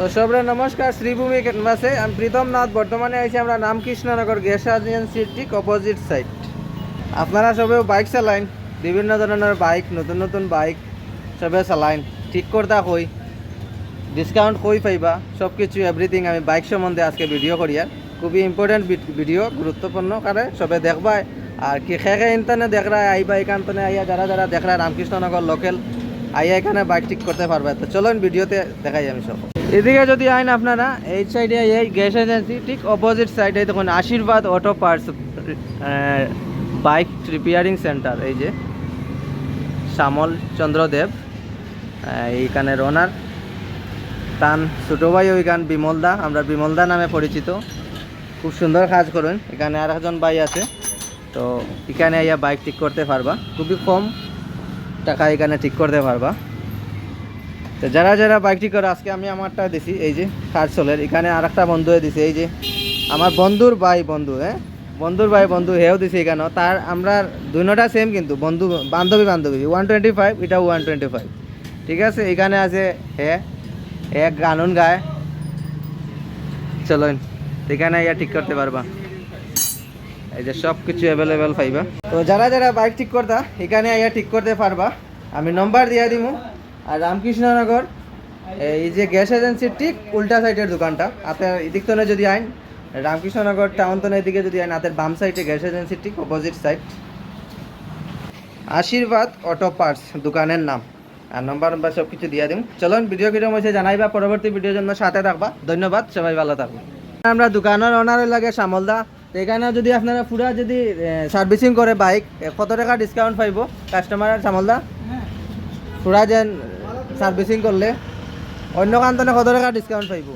তো সবরে নমস্কার, শ্রীভূমি ক্যানভাসে। আমি প্রীতম নাথ, বর্তমানে আছি আমরা রামকৃষ্ণনগর গ্যাস এজেন্সির ঠিক অপোজিট সাইড আপনারা সবেও বাইক চালাইন, বিভিন্ন ধরনের বাইক নতুন নতুন বাইক সবে চালাইন। ঠিক করতা কই ডিসকাউন্ট কই পাইবা সব কিছু এভরিথিং আমি বাইক সম্বন্ধে আজকে ভিডিও করি আর। খুবই ইম্পর্টেন্ট ভিডিও গুরুত্বপূর্ণ কারে সবে দেখবাই। আর কি খে খে ইন্টারনে দেখরা, আইবা এখানে আইয়া যারা যারা দেখরা রামকৃষ্ণনগর লোকাল আইয়া এখানে বাইক ঠিক করতে পারবে। তো চলুন ভিডিওতে দেখাই আমি সব। এদিকে যদি আইন আপনারা, এই সাইডে এই গ্যাস এজেন্সি ঠিক অপোজিট সাইডে দেখুন, Ashirbad auto parts bike repairing centre এই যে শ্যামল চন্দ্রদেব এইখানের ওনার তান ছোটো ভাই ওইখান বিমলদা, আমরা বিমলদা নামে পরিচিত। খুব সুন্দর কাজ করুন, এখানে আর একজন ভাই আছে, তো এখানে আইয়া বাইক ঠিক করতে পারবা। খুবই কম টাকা এখানে ঠিক করতে পারবা। তো যারা যারা বাইক ঠিক করে, আজকে আমি আমারটা দিছি, এই যে কারসলের এখানে আর একটা বন্ধু দিছে, এই যে আমার বন্ধুর ভাই বন্ধু হ্যাঁ? বন্ধুর ভাই বন্ধু, হেও দিছে এখানে। তার, আমরা দুইটা সেম কিন্তু, বন্ধু, বান্ধবী বান্ধবী ওয়ান টোয়েন্টি ফাইভ এটা ওয়ান টোয়েন্টি ফাইভ ঠিক আছে? এখানে আছে হে এক গানুন গায়। চলুন, এখানে ইয়া ঠিক করতে পারবা। এই যে সব কিছু অ্যাভেলেবেল পাইবা। তো যারা যারা বাইক ঠিক করতা, এখানে ইয়া ঠিক করতে পারবা। আমি নম্বর দিয়ে দিমু। আর রামকৃষ্ণনগর এই যে গ্যাস এজেন্সির ঠিক উল্টা সাইডের দোকানটা। আপনার এদিক তনে যদি আইন রামকৃষ্ণনগর টাউন তনের এদিকে যদি আইন হাতের বাম সাইডে গ্যাস এজেন্সির ঠিক opposite side Ashirbad auto parts দোকানের নাম। আর নম্বর নম্বর সব কিছু দিয়ে দিম। চলুন ভিডিও কিরম হয়েছে জানাইবা পরবর্তী ভিডিওর জন্য সাথে থাকবা। ধন্যবাদ সবাই ভালো থাকবে আমরা দোকানের ওনার লাগে শ্যামলদা তো এখানে যদি আপনারা পুরা যদি সার্ভিসিং করে বাইক কত টাকা ডিসকাউন্ট পাইব কাস্টমার শ্যামলদা পুরা যেন সার্ভিসিং করলে অন্য কান্তনে কত টাকা ডিসকাউন্ট পাইব?